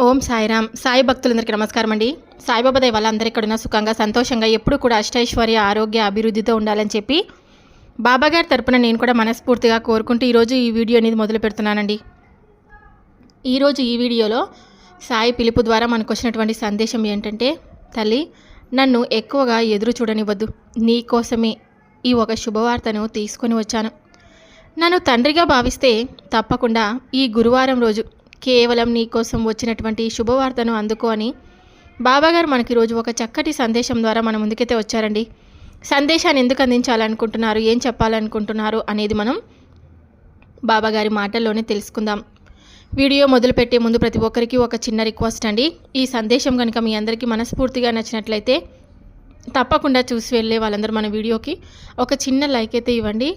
ఓం సాయిరామ్. సాయి భక్తులందరికీ నమస్కారం అండి సాయిబాబా దయ వల్ల అందరు ఇక్కడ ఉన్న సుఖంగా సంతోషంగా ఎప్పుడు కూడా అష్టైశ్వర్య ఆరోగ్య అభివృద్ధితో ఉండాలని చెప్పి బాబాగారి తరపున నేను కూడా మనస్ఫూర్తిగా కోరుకుంటూ ఈరోజు ఈ వీడియో అనేది మొదలు పెడుతున్నానండి. ఈరోజు ఈ వీడియోలో సాయి పిలుపు ద్వారా మనకు వచ్చినటువంటి సందేశం ఏంటంటే తల్లి నన్ను ఎక్కువగా ఎదురు చూడనివ్వద్దు. నీ కోసమే ఈ ఒక శుభవార్తను తీసుకొని వచ్చాను. నన్ను తండ్రిగా భావిస్తే తప్పకుండా ఈ గురువారం రోజు కేవలం నీకోసం వచ్చినటువంటి శుభవార్తను అందుకో అని బాబాగారు మనకి రోజు ఒక చక్కటి సందేశం ద్వారా మన ముందుకైతే వచ్చారండి. సందేశాన్ని ఎందుకు అందించాలనుకుంటున్నారు? ఏం చెప్పాలనుకుంటున్నారు? అనేది మనం బాబాగారి మాటల్లోనే తెలుసుకుందాం. వీడియో మొదలుపెట్టే ముందు ప్రతి ఒక్కరికి ఒక చిన్న రిక్వెస్ట్ అండి. ఈ సందేశం కనుక మీ అందరికీ మనస్ఫూర్తిగా నచ్చినట్లయితే తప్పకుండా చూసి వెళ్ళే వాళ్ళందరూ మన వీడియోకి ఒక చిన్న లైక్ అయితే ఇవ్వండి.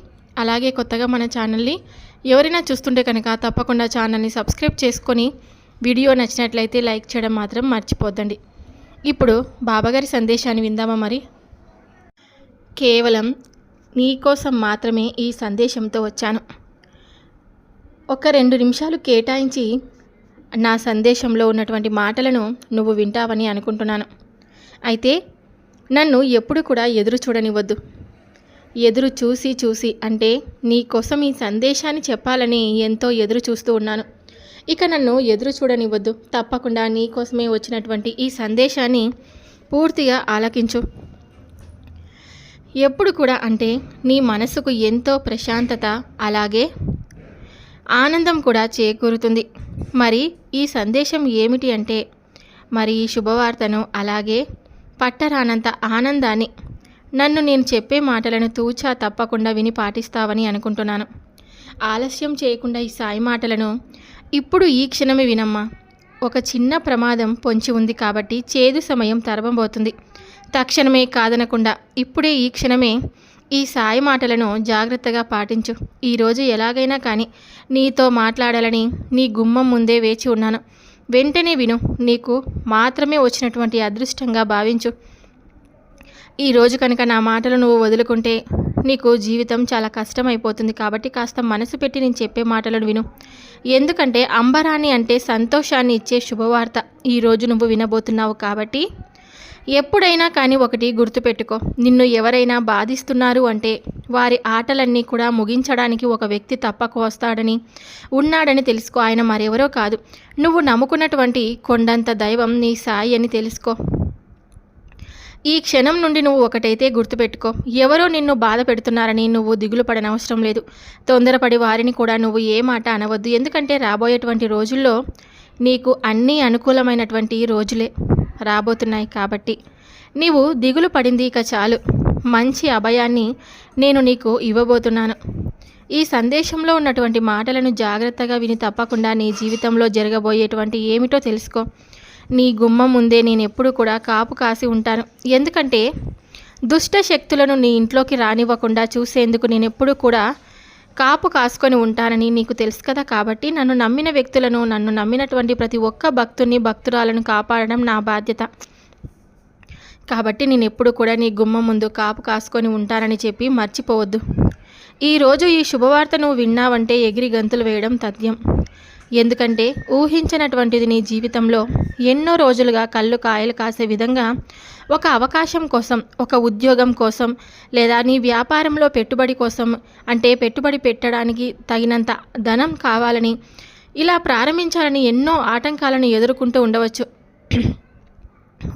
అలాగే కొత్తగా మన ఛానల్ని ఎవరైనా చూస్తుంటే కనుక తప్పకుండా ఛానల్ని సబ్స్క్రైబ్ చేసుకొని వీడియో నచ్చినట్లయితే లైక్ చేయడం మాత్రం మర్చిపోద్దండి. ఇప్పుడు బాబాగారి సందేశాన్ని విందామా మరి? కేవలం నీకోసం మాత్రమే ఈ సందేశంతో వచ్చాను. ఒక రెండు నిమిషాలు కేటాయించి నా సందేశంలో ఉన్నటువంటి మాటలను నువ్వు వింటావని అనుకుంటున్నాను. అయితే నన్ను ఎప్పుడు కూడా ఎదురు చూడనివ్వద్దు. ఎదురు చూసి చూసి అంటే నీకోసం ఈ సందేశాన్ని చెప్పాలని ఎంతో ఎదురు చూస్తూ ఉన్నాను. ఇక నన్ను ఎదురు చూడనివ్వద్దు. తప్పకుండా నీ కోసమే వచ్చినటువంటి ఈ సందేశాన్ని పూర్తిగా ఆలకించు. ఎప్పుడు కూడా అంటే నీ మనసుకు ఎంతో ప్రశాంతత అలాగే ఆనందం కూడా చేకూరుతుంది. మరి ఈ సందేశం ఏమిటి అంటే మరి ఈ శుభవార్తను అలాగే పట్టరానంత ఆనందాన్ని నన్ను నేను చెప్పే మాటలను తూచా తప్పకుండా విని పాటిస్తావని అనుకుంటున్నాను. ఆలస్యం చేయకుండా ఈ సాయి మాటలను ఇప్పుడు ఈ క్షణమే వినమ్మా. ఒక చిన్న ప్రమాదం పొంచి ఉంది కాబట్టి చేదు సమయం తరబోతుంది తక్షణమే కాదనకుండా ఇప్పుడే ఈ క్షణమే ఈ సాయి మాటలను జాగ్రత్తగా పాటించు. ఈరోజు ఎలాగైనా కానీ నీతో మాట్లాడాలని నీ గుమ్మం ముందే వేచి ఉన్నాను. వెంటనే విను నీకు మాత్రమే వచ్చినటువంటి అదృష్టంగా భావించు. ఈ రోజు కనుక నా మాటలు నువ్వు వదులుకుంటే నీకు జీవితం చాలా కష్టమైపోతుంది కాబట్టి కాస్త మనసు పెట్టి నేను చెప్పే మాటలను విను. ఎందుకంటే అంబరాణి అంటే సంతోషాన్ని ఇచ్చే శుభవార్త ఈరోజు నువ్వు వినబోతున్నావు కాబట్టి ఎప్పుడైనా కానీ ఒకటి గుర్తుపెట్టుకో. నిన్ను ఎవరైనా బాధిస్తున్నారు అంటే వారి ఆటలన్నీ కూడా ముగించడానికి ఒక వ్యక్తి తప్పక వస్తాడని ఉన్నాడని తెలుసుకో. ఆయన మరెవరో కాదు. నువ్వు నమ్ముకున్నటువంటి కొండంత దైవం నీ సాయి అని తెలుసుకో. ఈ క్షణం నుండి నువ్వు ఒకటైతే గుర్తుపెట్టుకో. ఎవరో నిన్ను బాధ పెడుతున్నారని నువ్వు దిగులు పడనవసరం లేదు. తొందరపడి వారిని కూడా నువ్వు ఏ మాట అనవద్దు. ఎందుకంటే రాబోయేటువంటి రోజుల్లో నీకు అన్నీ అనుకూలమైనటువంటి రోజులే రాబోతున్నాయి కాబట్టి. నీవు దిగులు పడింది ఇక చాలు. మంచి అభయాన్ని నేను నీకు ఇవ్వబోతున్నాను. ఈ సందేశంలో ఉన్నటువంటి మాటలను జాగ్రత్తగా విని తప్పకుండా నీ జీవితంలో జరగబోయేటువంటి ఏమిటో తెలుసుకో. నీ గుమ్మం ముందే నేను ఎప్పుడు కూడా కాపు కాసి ఉంటాను. ఎందుకంటే దుష్ట శక్తులను నీ ఇంట్లోకి రానివ్వకుండా చూసేందుకు నేను ఎప్పుడు కూడా కాపు కాసుకొని ఉంటానని నీకు తెలుసు కదా కాబట్టి నన్ను నమ్మిన వ్యక్తులను నన్ను నమ్మినటువంటి ప్రతి ఒక్క భక్తుని భక్తురాలను కాపాడడం నా బాధ్యత. కాబట్టి నేను ఎప్పుడు కూడా నీ గుమ్మం ముందు కాపు కాసుకొని ఉంటానని చెప్పి మర్చిపోవద్దు. ఈరోజు ఈ శుభవార్త నువ్వు విన్నావంటే ఎగిరి గంతులు వేయడం తథ్యం. ఎందుకంటే ఊహించినటువంటిది నీ జీవితంలో ఎన్నో రోజులుగా కళ్ళు కాయలు కాసే విధంగా ఒక అవకాశం కోసం ఒక ఉద్యోగం కోసం లేదా నీ వ్యాపారంలో పెట్టుబడి కోసం అంటే పెట్టుబడి పెట్టడానికి తగినంత ధనం కావాలని ఇలా ప్రారంభించాలని ఎన్నో ఆటంకాలను ఎదుర్కొంటూ ఉండవచ్చు.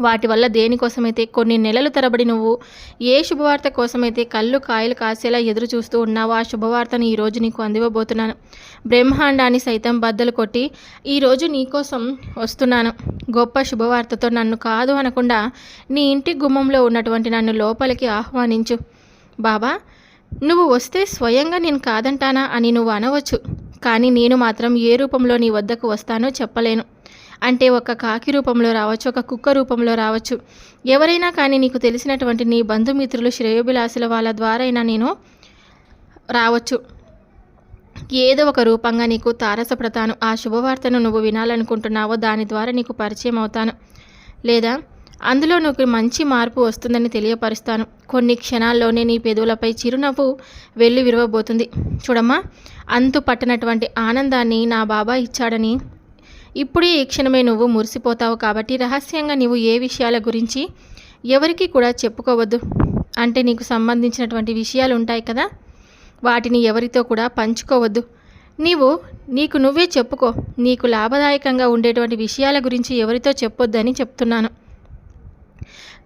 వాటి వల్ల దేనికోసమైతే కొన్ని నెలలు తరబడి నువ్వు ఏ శుభవార్త కోసమైతే కళ్ళు కాయలు కాసేలా ఎదురు చూస్తూ ఉన్నావో ఆ శుభవార్తను ఈరోజు నీకు అందివ్వబోతున్నాను. బ్రహ్మాండాన్ని సైతం బద్దలు కొట్టి ఈరోజు నీకోసం వస్తున్నాను. గొప్ప శుభవార్తతో నన్ను కాదు అనకుండా నీ ఇంటి గుమ్మంలో ఉన్నటువంటి నన్ను లోపలికి ఆహ్వానించు. బాబా నువ్వు వస్తే స్వయంగా నేను కాదంటానా అని నువ్వు అనవచ్చు. కానీ నేను మాత్రం ఏ రూపంలో నీ వద్దకు వస్తానో చెప్పలేను. అంటే ఒక కాకి రూపంలో రావచ్చు ఒక కుక్క రూపంలో రావచ్చు. ఎవరైనా కానీ నీకు తెలిసినటువంటి నీ బంధుమిత్రులు శ్రేయోభిలాసుల వాళ్ళ ద్వారా అయినా నేను రావచ్చు. ఏదో ఒక రూపంగా నీకు తారసపడతాను. ఆ శుభవార్తను నువ్వు వినాలనుకుంటున్నావో దాని ద్వారా నీకు పరిచయం అవుతాను. లేదా అందులో నీకు మంచి మార్పు వస్తుందని తెలియపరుస్తాను. కొన్ని క్షణాల్లోనే నీ పెదవులపై చిరునవ్వు వెళ్ళి విరవబోతుంది. చూడమ్మా అంతు పట్టనటువంటి ఆనందాన్ని నా బాబా ఇచ్చాడని ఇప్పుడే ఈ క్షణమే నువ్వు మురిసిపోతావు కాబట్టి రహస్యంగా నీవు ఏ విషయాల గురించి ఎవరికి కూడా చెప్పుకోవద్దు. అంటే నీకు సంబంధించినటువంటి విషయాలు ఉంటాయి కదా? వాటిని ఎవరితో కూడా పంచుకోవద్దు. నీవు నీకు నువ్వే చెప్పుకో. నీకు లాభదాయకంగా ఉండేటువంటి విషయాల గురించి ఎవరితో చెప్పొద్దని చెప్తున్నాను.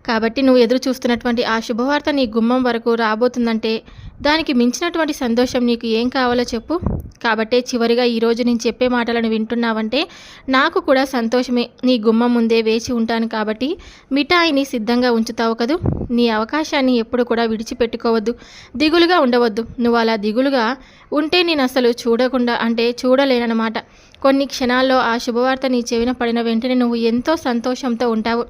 కాబట్టి నువ్వు ఎదురు చూస్తున్నటువంటి ఆ శుభవార్త నీ గుమ్మం వరకు రాబోతుందంటే దానికి మించినటువంటి సంతోషం నీకు ఏం కావాలో చెప్పు. కాబట్టే చివరిగా ఈరోజు నేను చెప్పే మాటలను వింటున్నావంటే నాకు కూడా సంతోషమే. నీ గుమ్మం ముందే వేచి ఉంటాను కాబట్టి మిఠాయిని సిద్ధంగా ఉంచుతావు కదూ. నీ అవకాశాన్ని ఎప్పుడు కూడా విడిచిపెట్టుకోవద్దు. దిగులుగా ఉండవద్దు. నువ్వు అలా దిగులుగా ఉంటే నేను అసలు చూడకుండా అంటే చూడలేనమాట కొన్ని క్షణాల్లో ఆ శుభవార్త నీ చెవిన పడిన వెంటనే నువ్వు ఎంతో సంతోషంతో ఉంటావు.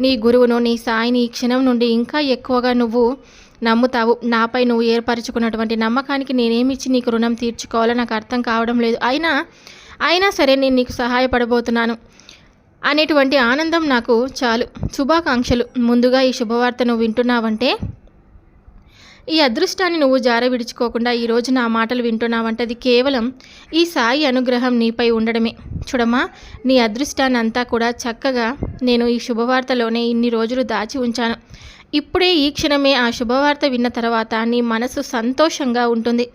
నీ గురువును నీ సాయిని ఈ క్షణం నుండి ఇంకా ఎక్కువగా నువ్వు నమ్ముతావు. నాపై నువ్వు ఏర్పరచుకున్నటువంటి నమ్మకానికి నేనేమిచ్చి నీకు రుణం తీర్చుకోవాలో నాకు అర్థం కావడం లేదు. అయినా అయినా సరే నేను నీకు సహాయపడబోతున్నాను. అనేటువంటి ఆనందం నాకు చాలు. శుభాకాంక్షలు. ముందుగా ఈ శుభవార్త నువ్వు వింటున్నావంటే ఈ అదృష్టాన్ని నువ్వు జార విడుచుకోకుండా ఈరోజు నా మాటలు వింటున్నావంటే అది కేవలం ఈ సాయి అనుగ్రహం నీపై ఉండడమే. చూడమ్మా నీ అదృష్టాన్ని అంతా కూడా చక్కగా నేను ఈ శుభవార్తలోనే ఇన్ని రోజులు దాచి ఉంచాను. ఇప్పుడే ఈ క్షణమే ఆ శుభవార్త విన్న తర్వాత నీ మనసు సంతోషంగా ఉంటుంది.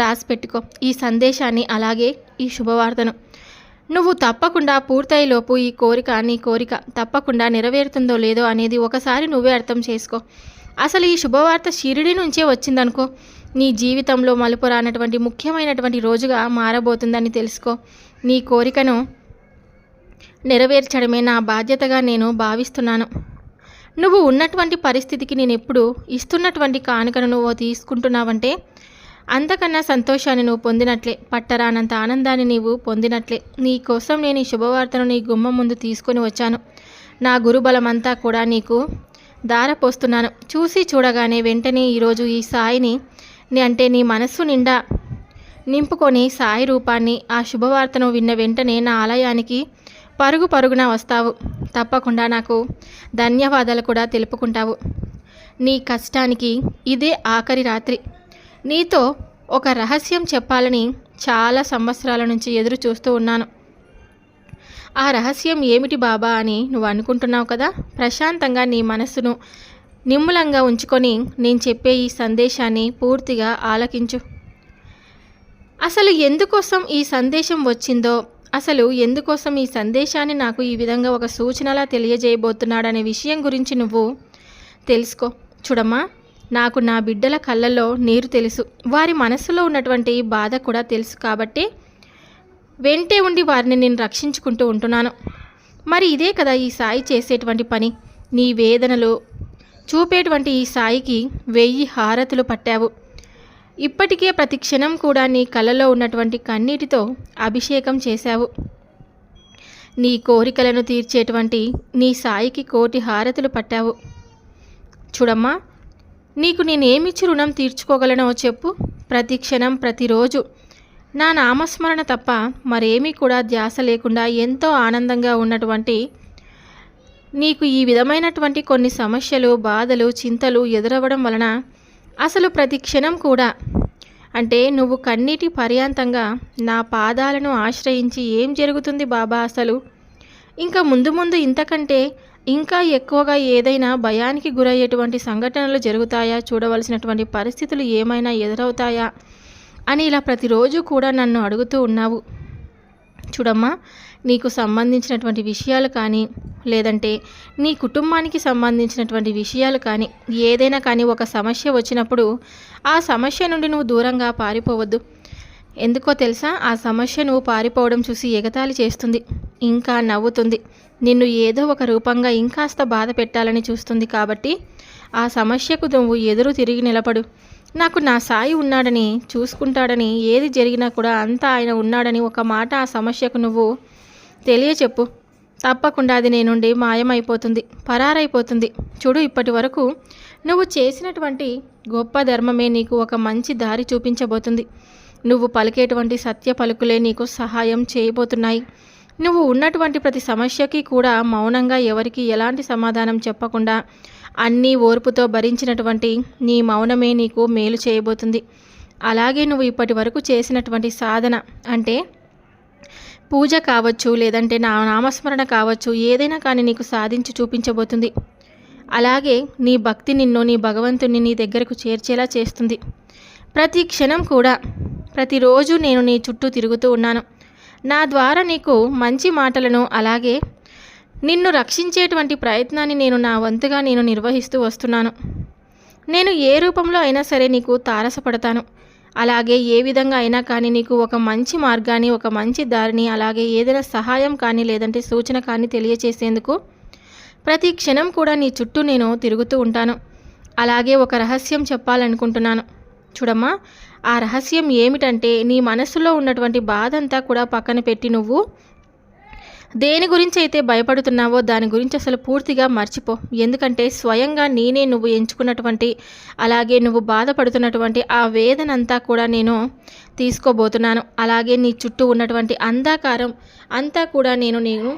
రాసి పెట్టుకో ఈ సందేశాన్ని అలాగే ఈ శుభవార్తను. నువ్వు తప్పకుండా పూర్తయ్యేలోపు ఈ కోరిక నీ కోరిక తప్పకుండా నెరవేరుతుందో లేదో అనేది ఒకసారి నువ్వే అర్థం చేసుకో. అసలు ఈ శుభవార్త షిరిడి నుంచే వచ్చిందనుకో నీ జీవితంలో మలుపు రానటువంటి ముఖ్యమైనటువంటి రోజుగా మారబోతుందని తెలుసుకో. నీ కోరికను నెరవేర్చడమే నా బాధ్యతగా నేను భావిస్తున్నాను. నువ్వు ఉన్నటువంటి పరిస్థితికి నేను ఎప్పుడు ఇస్తున్నటువంటి కానుకను నువ్వు తీసుకుంటున్నావంటే అంతకన్నా సంతోషాన్ని నువ్వు పొందినట్లే పట్టరానంత ఆనందాన్ని నీవు పొందినట్లే. నీ కోసం నేను ఈ శుభవార్తను నీ గుమ్మం ముందు తీసుకొని వచ్చాను. నా గురుబలమంతా కూడా నీకు దారపోస్తున్నాను చూసి చూడగానే వెంటనే ఈరోజు ఈ సాయిని అంటే నీ మనస్సు నిండా నింపుకొని సాయి రూపాన్ని ఆ శుభవార్తను విన్న వెంటనే నా ఆలయానికి పరుగు పరుగున వస్తావు. తప్పకుండా నాకు ధన్యవాదాలు కూడా తెలుపుకుంటావు. నీ కష్టానికి ఇదే ఆఖరి రాత్రి. నీతో ఒక రహస్యం చెప్పాలని చాలా సంవత్సరాల నుంచి ఎదురు చూస్తూ ఉన్నాను. ఆ రహస్యం ఏమిటి బాబా అని నువ్వు అనుకుంటున్నావు కదా? ప్రశాంతంగా నీ మనస్సును నిమ్ములంగా ఉంచుకొని నేను చెప్పే ఈ సందేశాన్ని పూర్తిగా ఆలకించు. అసలు ఎందుకోసం ఈ సందేశం వచ్చిందో అసలు ఎందుకోసం ఈ సందేశాన్ని నాకు ఈ విధంగా ఒక సూచనలా తెలియజేయబోతున్నాడనే విషయం గురించి నువ్వు తెలుసుకో. చూడమ్మా నాకు నా బిడ్డల కళ్ళల్లో నీరు తెలుసు. వారి మనసులో ఉన్నటువంటి బాధ కూడా తెలుసు కాబట్టి వెంటే ఉండి వారిని నేను రక్షించుకుంటూ ఉంటున్నాను. మరి ఇదే కదా ఈ సాయి చేసేటువంటి పని. నీ వేదనలో చూపేటువంటి ఈ సాయికి వెయ్యి హారతులు పట్టావు. ఇప్పటికే ప్రతి క్షణం కూడా నీ కలలో ఉన్నటువంటి కన్నీటితో అభిషేకం చేశావు. నీ కోరికలను తీర్చేటువంటి నీ సాయికి కోటి హారతులు పట్టావు. చూడమ్మా నీకు నేనేమిచ్చి రుణం తీర్చుకోగలనో చెప్పు. ప్రతి క్షణం ప్రతిరోజు నా నామస్మరణ తప్ప మరేమీ కూడా ధ్యాస లేకుండా ఎంతో ఆనందంగా ఉన్నటువంటి నీకు ఈ విధమైనటువంటి కొన్ని సమస్యలు బాధలు చింతలు ఎదురవ్వడం వలన అసలు ప్రతి క్షణం కూడా అంటే నువ్వు కన్నీటి పర్యాంతంగా నా పాదాలను ఆశ్రయించి ఏం జరుగుతుంది బాబా అసలు? ఇంకా ముందు ముందు ఇంతకంటే ఇంకా ఎక్కువగా ఏదైనా భయానికి గురయ్యేటువంటి సంఘటనలు జరుగుతాయా? చూడవలసినటువంటి పరిస్థితులు ఏమైనా ఎదురవుతాయా? అని ఇలా ప్రతిరోజు కూడా నన్ను అడుగుతూ ఉన్నావు. చూడమ్మా నీకు సంబంధించినటువంటి విషయాలు కానీ లేదంటే నీ కుటుంబానికి సంబంధించినటువంటి విషయాలు కానీ ఏదైనా కానీ ఒక సమస్య వచ్చినప్పుడు ఆ సమస్య నుండి నువ్వు దూరంగా పారిపోవద్దు. ఎందుకో తెలుసా ఆ సమస్య నువ్వు పారిపోవడం చూసి ఎగతాళి చేస్తుంది ఇంకా నవ్వుతుంది. నిన్ను ఏదో ఒక రూపంగా ఇంకాస్త బాధ పెట్టాలని చూస్తుంది కాబట్టి ఆ సమస్యకు నువ్వు ఎదురు తిరిగి నిలబడు. నాకు నా సాయి ఉన్నాడని చూసుకుంటాడని ఏది జరిగినా కూడా అంతా ఆయన ఉన్నాడని ఒక మాట ఆ సమస్యకు నువ్వు తెలియచెప్పు. తప్పకుండా అది నీ నుండి మాయమైపోతుంది పరారైపోతుంది. చూడు ఇప్పటి వరకు నువ్వు చేసినటువంటి గొప్ప ధర్మమే నీకు ఒక మంచి దారి చూపించబోతుంది. నువ్వు పలికేటువంటి సత్య పలుకులే నీకు సహాయం చేయబోతున్నాయి. నువ్వు ఉన్నటువంటి ప్రతి సమస్యకి కూడా మౌనంగా ఎవరికి ఎలాంటి సమాధానం చెప్పకుండా అన్నీ ఓర్పుతో భరించినటువంటి నీ మౌనమే నీకు మేలు చేయబోతుంది. అలాగే నువ్వు ఇప్పటి వరకు చేసినటువంటి సాధన అంటే పూజ కావచ్చు లేదంటే నా నామస్మరణ కావచ్చు ఏదైనా కానీ నీకు సాధించి చూపించబోతుంది. అలాగే నీ భక్తి నిన్ను నీ భగవంతుని నీ దగ్గరకు చేర్చేలా చేస్తుంది. ప్రతి క్షణం కూడా ప్రతిరోజు నేను నీ చుట్టూ తిరుగుతూ ఉన్నాను. నా ద్వారా నీకు మంచి మాటలను అలాగే నిన్ను రక్షించేటువంటి ప్రయత్నాన్ని నేను నా వంతుగా నేను నిర్వహిస్తూ వస్తున్నాను. నేను ఏ రూపంలో అయినా సరే నీకు తారసపడతాను. అలాగే ఏ విధంగా అయినా కానీ నీకు ఒక మంచి మార్గాన్ని ఒక మంచి దారిని అలాగే ఏదైనా సహాయం కానీ లేదంటే సూచన కానీ తెలియచేసేందుకు ప్రతి క్షణం కూడా నీ చుట్టూ నేను తిరుగుతూ ఉంటాను. అలాగే ఒక రహస్యం చెప్పాలనుకుంటున్నాను. చూడమ్మా ఆ రహస్యం ఏమిటంటే నీ మనసులో ఉన్నటువంటి బాధ అంతా కూడా పక్కన పెట్టి నువ్వు దేని గురించి అయితే భయపడుతున్నావో దాని గురించి అసలు పూర్తిగా మర్చిపో. ఎందుకంటే స్వయంగా నేనే నువ్వు ఎంచుకున్నటువంటి అలాగే నువ్వు బాధపడుతున్నటువంటి ఆ వేదనంతా కూడా నేను తీసుకోబోతున్నాను. అలాగే నీ చుట్టూ ఉన్నటువంటి అంధాకారం అంతా కూడా నేను నేను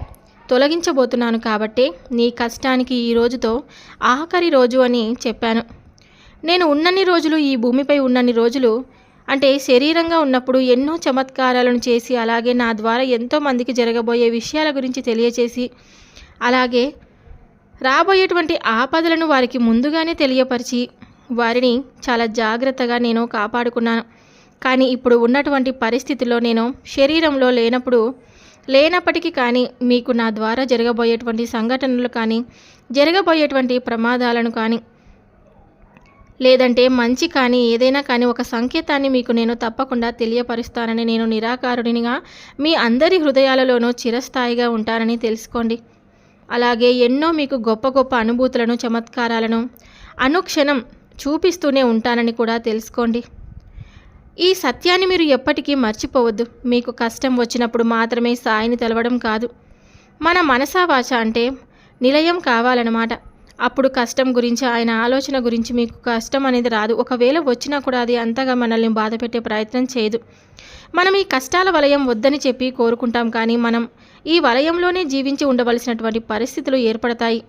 తొలగించబోతున్నాను కాబట్టి నీ కష్టానికి ఈ రోజుతో ఆఖరి రోజు అని చెప్పాను. నేను ఉన్నన్ని రోజులు ఈ భూమిపై ఉన్నన్ని రోజులు అంటే శరీరంగా ఉన్నప్పుడు ఎన్నో చమత్కారాలను చేసి అలాగే నా ద్వారా ఎంతో మందికి జరగబోయే విషయాల గురించి తెలియచేసి అలాగే రాబోయేటువంటి ఆపదలను వారికి ముందుగానే తెలియపరిచి వారిని చాలా జాగ్రత్తగా నేను కాపాడుకున్నాను. కానీ ఇప్పుడు ఉన్నటువంటి పరిస్థితిలో నేను శరీరంలో లేనప్పుడు లేనప్పటికీ కానీ మీకు నా ద్వారా జరగబోయేటువంటి సంఘటనలు కానీ జరగబోయేటువంటి ప్రమాదాలను కానీ లేదంటే మంచి కానీ ఏదైనా కానీ ఒక సంకేతాన్ని మీకు నేను తప్పకుండా తెలియపరుస్తానని నేను నిరాకారుడినిగా మీ అందరి హృదయాలలోనూ చిరస్థాయిగా ఉంటానని తెలుసుకోండి. అలాగే ఎన్నో మీకు గొప్ప గొప్ప అనుభూతులను చమత్కారాలను అనుక్షణం చూపిస్తూనే ఉంటానని కూడా తెలుసుకోండి. ఈ సత్యాన్ని మీరు ఎప్పటికీ మర్చిపోవద్దు. మీకు కష్టం వచ్చినప్పుడు మాత్రమే సాయిని తెలవడం కాదు. మన మనసావాచ అంటే నిలయం కావాలన్నమాట. అప్పుడు కష్టం గురించి ఆయన ఆలోచన గురించి మీకు కష్టం అనేది రాదు. ఒకవేళ వచ్చినా కూడా అది అంతగా మనల్ని బాధ పెట్టే ప్రయత్నం చేయదు. మనం ఈ కష్టాల వలయం వద్దని చెప్పి కోరుకుంటాం కానీ మనం ఈ వలయంలోనే జీవించి ఉండవలసినటువంటి పరిస్థితులు ఏర్పడతాయి.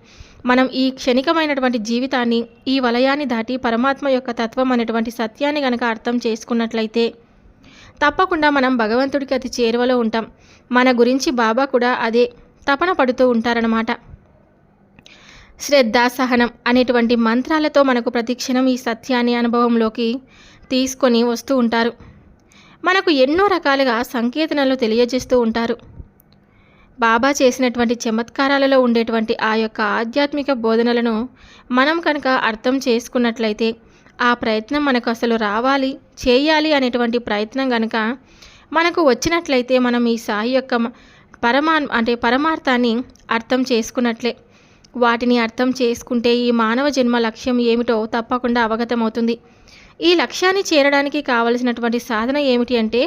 మనం ఈ క్షణికమైనటువంటి జీవితాన్ని ఈ వలయాన్ని దాటి పరమాత్మ యొక్క తత్వం అనేటువంటి సత్యాన్ని గనక అర్థం చేసుకున్నట్లయితే తప్పకుండా మనం భగవంతుడికి అతి చేరువలో ఉంటాం. మన గురించి బాబా కూడా అదే తపన పడుతూ ఉంటారనమాట శ్రద్ధ సహనం అనేటువంటి మంత్రాలతో మనకు ప్రతిక్షణం ఈ సత్యాన్ని అనుభవంలోకి తీసుకొని వస్తూ ఉంటారు. మనకు ఎన్నో రకాలుగా సంకేతనలు తెలియజేస్తూ ఉంటారు. బాబా చేసినటువంటి చమత్కారాలలో ఉండేటువంటి ఆ యొక్క ఆధ్యాత్మిక బోధనలను మనం కనుక అర్థం చేసుకున్నట్లయితే ఆ ప్రయత్నం మనకు అసలు రావాలి చేయాలి అనేటువంటి ప్రయత్నం కనుక మనకు వచ్చినట్లయితే మనం ఈ సాయి యొక్క పరమా అంటే పరమార్థాన్ని అర్థం చేసుకున్నట్లే. వాటిని అర్థం చేసుకుంటే ఈ మానవ జన్మ లక్ష్యం ఏమిటో తప్పకుండా అవగతమవుతుంది. ఈ లక్ష్యాన్ని చేరడానికి కావలసినటువంటి సాధన ఏమిటి అంటే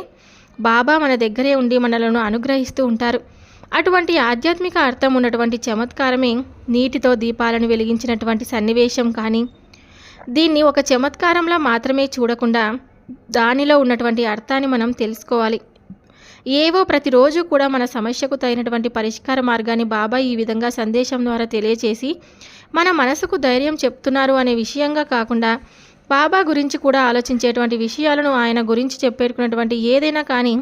బాబా మన దగ్గరే ఉండి మనలను అనుగ్రహిస్తూ ఉంటారు. అటువంటి ఆధ్యాత్మిక అర్థం ఉన్నటువంటి చమత్కారమే నీటితో దీపాలను వెలిగించినటువంటి సన్నివేశం కానీ దీన్ని ఒక చమత్కారంలా మాత్రమే చూడకుండా దానిలో ఉన్నటువంటి అర్థాన్ని మనం తెలుసుకోవాలి. ఏవో ప్రతిరోజు కూడా మన సమస్యకు తగినటువంటి పరిష్కార మార్గాన్ని బాబా ఈ విధంగా సందేశం ద్వారా తెలియచేసి మన మనసుకు ధైర్యం చెప్తున్నారు అనే విషయంగా కాకుండా బాబా గురించి కూడా ఆలోచించేటువంటి విషయాలను ఆయన గురించి చెప్పేటుకున్నటువంటి ఏదైనా కానీ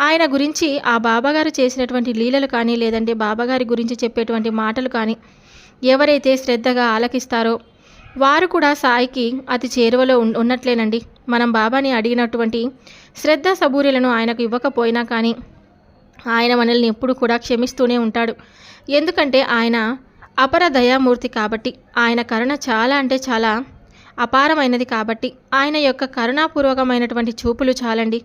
ఆయన గురించి ఆ బాబాగారు చేసినటువంటి లీలలు కానీ లేదంటే బాబాగారి గురించి చెప్పేటువంటి మాటలు కానీ ఎవరైతే శ్రద్ధగా ఆలకిస్తారో వారు కూడా సాయికి అతి చేరువలో ఉన్నట్లేనండి. మనం బాబాని అడిగినటువంటి శ్రద్ధ సబూర్యలను ఆయనకు ఇవ్వకపోయినా కానీ ఆయన మనల్ని ఎప్పుడు కూడా క్షమిస్తూనే ఉంటాడు. ఎందుకంటే ఆయన అపర దయామూర్తి కాబట్టి ఆయన కరుణ చాలా అంటే చాలా అపారమైనది కాబట్టి ఆయన యొక్క కరుణాపూర్వకమైనటువంటి చూపులు చాలండి.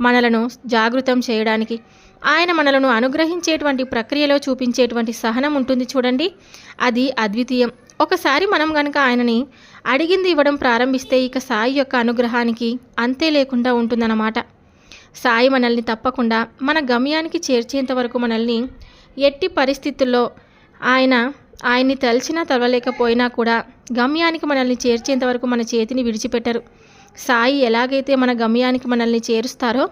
మనలను జాగృతం చేయడానికి ఆయన మనలను అనుగ్రహించేటువంటి ప్రక్రియలో చూపించేటువంటి సహనం ఉంటుంది చూడండి. అది అద్వితీయం. ఒకసారి మనం కనుక ఆయనని అడిగింది ఇవ్వడం ప్రారంభిస్తే ఇక సాయి యొక్క అనుగ్రహానికి అంతే లేకుండా ఉంటుందన్నమాట. సాయి మనల్ని తప్పకుండా మన గమ్యానికి చేర్చేంత వరకు మనల్ని ఎట్టి పరిస్థితుల్లో ఆయన ఆయన్ని తలచినా తలవలేకపోయినా కూడా గమ్యానికి మనల్ని చేర్చేంత వరకు మన చేతిని విడిచిపెట్టరు. సాయి ఎలాగైతే మన గమ్యానికి మనల్ని చేరుస్తారో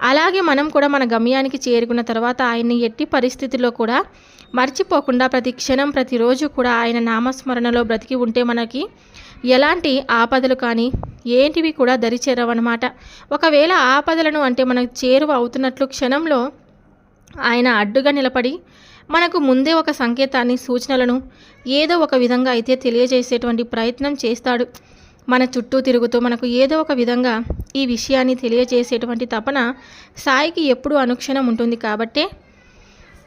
అలాగే మనం కూడా మన గమ్యానికి చేరుకున్న తర్వాత ఆయన్ని ఎట్టి పరిస్థితుల్లో కూడా మర్చిపోకుండా ప్రతి క్షణం ప్రతిరోజు కూడా ఆయన నామస్మరణలో బ్రతికి ఉంటే మనకి ఎలాంటి ఆపదలు కానీ ఏంటివి కూడా దరిచేరవన్నమాట. ఒకవేళ ఆపదలను అంటే మనకు చేరువ అవుతున్నట్లు క్షణంలో ఆయన అడ్డుగా నిలబడి మనకు ముందే ఒక సంకేతాన్ని సూచనలను ఏదో ఒక విధంగా అయితే తెలియజేసేటువంటి ప్రయత్నం చేస్తాడు. మన చుట్టూ తిరుగుతూ మనకు ఏదో ఒక విధంగా ఈ విషయాన్ని తెలియజేసేటువంటి తపన సాయికి ఎప్పుడూ అనుక్షణం ఉంటుంది కాబట్టే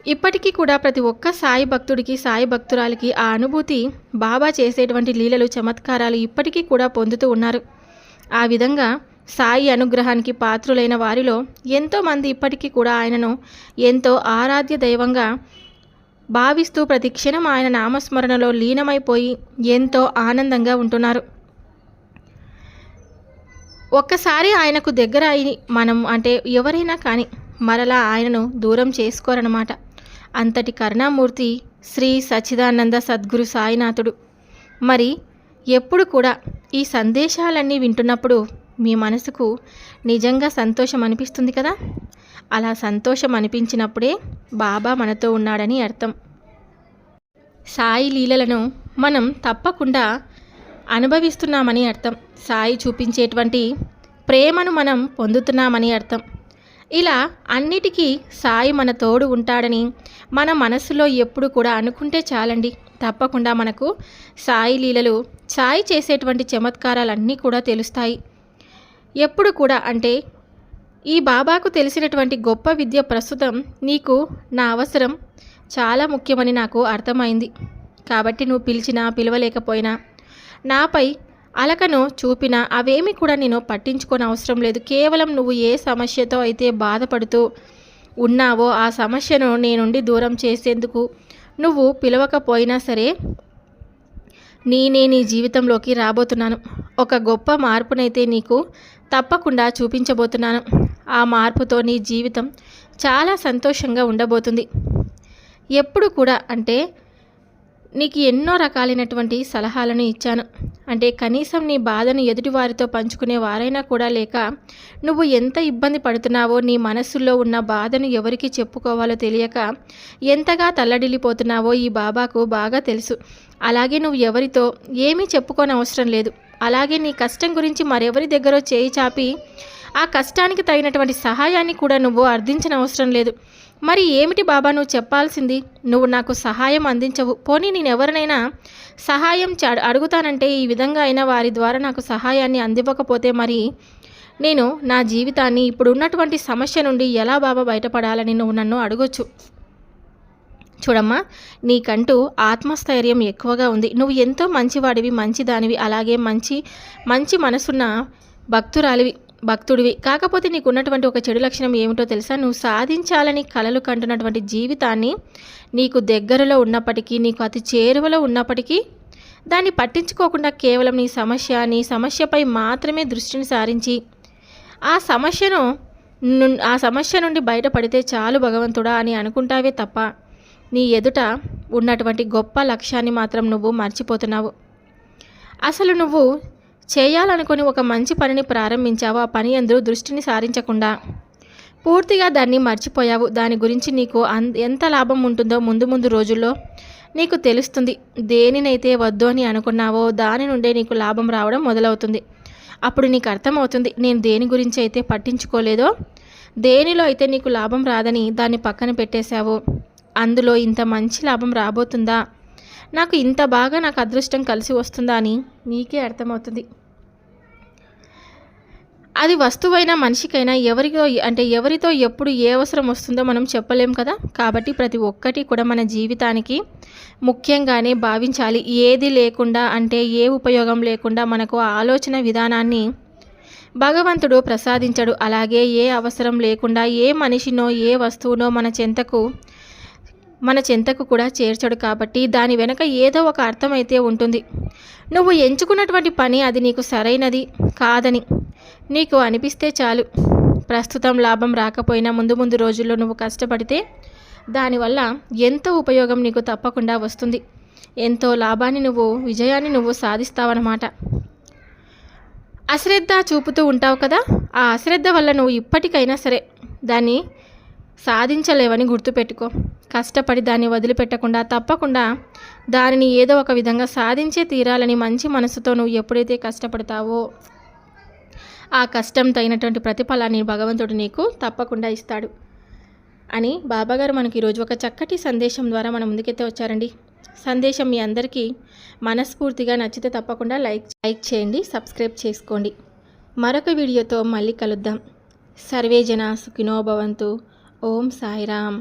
ఇప్పటికీ కూడా ప్రతి ఒక్క సాయి భక్తుడికి సాయి భక్తురాలికి ఆ అనుభూతి బాబా చేసేటువంటి లీలలు చమత్కారాలు ఇప్పటికీ కూడా పొందుతూ ఉన్నారు. ఆ విధంగా సాయి అనుగ్రహానికి పాత్రులైన వారిలో ఎంతోమంది ఇప్పటికీ కూడా ఆయనను ఎంతో ఆరాధ్య దైవంగా భావిస్తూ ప్రతి క్షణం ఆయన నామస్మరణలో లీనమైపోయి ఎంతో ఆనందంగా ఉంటున్నారు. ఒక్కసారి ఆయనకు దగ్గర అయి మనం అంటే ఎవరైనా కానీ మరలా ఆయనను దూరం చేసుకోరనమాట అంతటి కరుణామూర్తి శ్రీ సచ్చిదానంద సద్గురు సాయినాథుడు. మరి ఎప్పుడు కూడా ఈ సందేశాలన్నీ వింటున్నప్పుడు మీ మనసుకు నిజంగా సంతోషం అనిపిస్తుంది కదా? అలా సంతోషం అనిపించినప్పుడే బాబా మనతో ఉన్నాడని అర్థం. సాయి లీలలను మనం తప్పకుండా అనుభవిస్తున్నామని అర్థం. సాయి చూపించేటువంటి ప్రేమను మనం పొందుతున్నామని అర్థం. ఇలా అన్నిటికీ సాయి మన తోడు ఉంటాడని మన మనసులో ఎప్పుడు కూడా అనుకుంటే చాలండి. తప్పకుండా మనకు సాయి లీలలు సాయి చేసేటువంటి చమత్కారాలన్నీ కూడా తెలుస్తాయి. ఎప్పుడు కూడా అంటే ఈ బాబాకు తెలిసినటువంటి గొప్ప విద్య ప్రస్తుతం నీకు నా అవసరం చాలా ముఖ్యమని నాకు అర్థమైంది. కాబట్టి నువ్వు పిలిచినా పిలవలేకపోయినా నాపై అలకను చూపినా అవేమి కూడా నేను పట్టించుకోని అవసరం లేదు. కేవలం నువ్వు ఏ సమస్యతో అయితే బాధపడుతూ ఉన్నావో ఆ సమస్యను నీ నుండి దూరం చేసేందుకు నువ్వు పిలవకపోయినా సరే నేనే నీ జీవితంలోకి రాబోతున్నాను. ఒక గొప్ప మార్పునైతే నీకు తప్పకుండా చూపించబోతున్నాను. ఆ మార్పుతో నీ జీవితం చాలా సంతోషంగా ఉండబోతుంది. ఎప్పుడు కూడా అంటే నీకు ఎన్నో రకాలైనటువంటి సలహాలను ఇచ్చాను. అంటే కనీసం నీ బాధను ఎదుటివారితో పంచుకునే వారైనా కూడా లేక నువ్వు ఎంత ఇబ్బంది పడుతున్నావో నీ మనస్సులో ఉన్న బాధను ఎవరికి చెప్పుకోవాలో తెలియక ఎంతగా తల్లడిల్లిపోతున్నావో ఈ బాబాకు బాగా తెలుసు. అలాగే నువ్వు ఎవరితో ఏమీ చెప్పుకోని అవసరం లేదు. అలాగే నీ కష్టం గురించి మరెవరి దగ్గర చేయి చాపి ఆ కష్టానికి తగినటువంటి సహాయాన్ని కూడా నువ్వు అర్థించిన అవసరం లేదు. మరి ఏమిటి బాబా నువ్వు చెప్పాల్సింది? నువ్వు నాకు సహాయం అందించవు. పోనీ నేను ఎవరినైనా సహాయం అడుగుతానంటే ఈ విధంగా అయినా వారి ద్వారా నాకు సహాయాన్ని అందివ్వకపోతే మరి నేను నా జీవితాన్ని ఇప్పుడు ఉన్నటువంటి సమస్య నుండి ఎలా బాబా బయటపడాలని నువ్వు నన్ను అడగొచ్చు? చూడమ్మా నీకంటూ ఆత్మస్థైర్యం ఎక్కువగా ఉంది. నువ్వు ఎంతో మంచివాడివి మంచిదానివి అలాగే మంచి మంచి మనసున్న భక్తురాలివి. భక్తుడివి. కాకపోతే నీకు ఉన్నటువంటి ఒక చెడు లక్షణం ఏమిటో తెలుసా? నువ్వు సాధించాలని కలలు కంటున్నటువంటి జీవితాన్ని నీకు దగ్గరలో ఉన్నప్పటికీ నీకు అతి చేరువలో ఉన్నప్పటికీ దాన్ని పట్టించుకోకుండా కేవలం నీ సమస్య నీ సమస్యపై మాత్రమే దృష్టిని సారించి ఆ సమస్యను ఆ సమస్య నుండి బయటపడితే చాలు భగవంతుడా అని అనుకుంటావే తప్ప నీ ఎదుట ఉన్నటువంటి గొప్ప లక్ష్యాన్ని మాత్రం నువ్వు మర్చిపోతున్నావు. అసలు నువ్వు చేయాలనుకుని ఒక మంచి పనిని ప్రారంభించావు. ఆ పని అందరూ దృష్టిని సారించకుండా పూర్తిగా దాన్ని మర్చిపోయావు. దాని గురించి నీకు అన్ ఎంత లాభం ఉంటుందో ముందు ముందు రోజుల్లో నీకు తెలుస్తుంది. దేనినైతే వద్దు అని అనుకున్నావో దాని నుండే నీకు లాభం రావడం మొదలవుతుంది. అప్పుడు నీకు అర్థమవుతుంది. నేను దేని గురించి అయితే పట్టించుకోలేదో దేనిలో అయితే నీకు లాభం రాదని దాన్ని పక్కన పెట్టేశావు. అందులో ఇంత మంచి లాభం రాబోతుందా? నాకు ఇంత బాగా నాకు అదృష్టం కలిసి వస్తుందా అని నీకే అర్థమవుతుంది. అది వస్తువైనా మనిషికైనా ఎవరితో అంటే ఎవరితో ఎప్పుడు ఏ అవసరం వస్తుందో మనం చెప్పలేం కదా? కాబట్టి ప్రతి ఒక్కటి కూడా మన జీవితానికి ముఖ్యంగానే భావించాలి. ఏది లేకుండా అంటే ఏ ఉపయోగం లేకుండా మనకు ఆలోచన విధానాన్ని భగవంతుడు ప్రసాదించడు. అలాగే ఏ అవసరం లేకుండా ఏ మనిషినో ఏ వస్తువునో మన చెంతకు మన చింతకు కూడా చేర్చడు కాబట్టి దాని వెనక ఏదో ఒక అర్థమైతే ఉంటుంది. నువ్వు ఎంచుకున్నటువంటి పని అది నీకు సరైనది కాదని నీకు అనిపిస్తే చాలు. ప్రస్తుతం లాభం రాకపోయినా ముందు ముందు రోజుల్లో నువ్వు కష్టపడితే దానివల్ల ఎంతో ఉపయోగం నీకు తప్పకుండా వస్తుంది. ఎంతో లాభాన్ని నువ్వు విజయాన్ని నువ్వు సాధిస్తావన్నమాట. అశ్రద్ధ చూపుతూ ఉంటావు కదా ఆ అశ్రద్ధ వల్ల నువ్వు ఇప్పటికైనా సరే దాన్ని సాధించలేవని గుర్తుపెట్టుకో. కష్టపడి దాన్ని వదిలిపెట్టకుండా తప్పకుండా దానిని ఏదో ఒక విధంగా సాధించే తీరాలని మంచి మనసుతో నువ్వు ఎప్పుడైతే కష్టపడతావో ఆ కష్టం తగినటువంటి ప్రతిఫలాన్ని భగవంతుడు నీకు తప్పకుండా ఇస్తాడు అని బాబాగారు మనకి ఈరోజు ఒక చక్కటి సందేశం ద్వారా మన ముందుకైతే వచ్చారండి. సందేశం మీ అందరికీ మనస్ఫూర్తిగా నచ్చితే తప్పకుండా లైక్ లైక్ చేయండి సబ్స్క్రైబ్ చేసుకోండి. మరొక వీడియోతో మళ్ళీ కలుద్దాం. సర్వే జన సుఖినో భవంతు. ఓం సాయిరామ్.